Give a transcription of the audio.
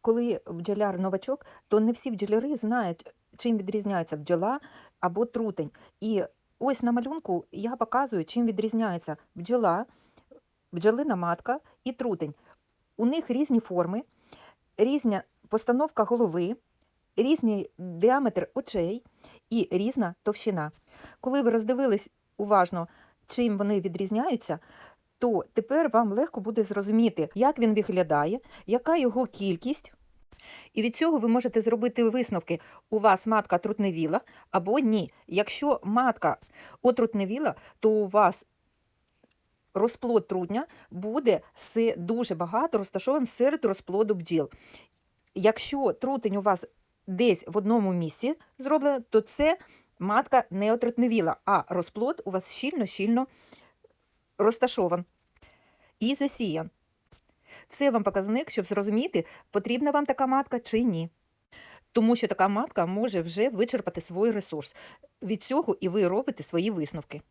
коли бджоляр новачок, то не всі бджоляри знають, чим відрізняється бджола або трутень. І ось на малюнку я показую, чим відрізняється бджола, бджолина матка і трутень. У них різні форми, різна постановка голови, різний діаметр очей і різна товщина. Коли ви роздивились уважно, чим вони відрізняються, то тепер вам легко буде зрозуміти, як він виглядає, яка його кількість. І від цього ви можете зробити висновки: у вас матка трутневіла або ні. Якщо матка отрутневіла, то у вас розплод трутня буде дуже багато розташований серед розплоду бджіл. Якщо трутень у вас десь в одному місці зроблено, то це матка не отрутневіла, а розплод у вас щільно-щільно розташован і засіян. Це вам показник, щоб зрозуміти, потрібна вам така матка чи ні. Тому що така матка може вже вичерпати свій ресурс. Від цього і ви робите свої висновки.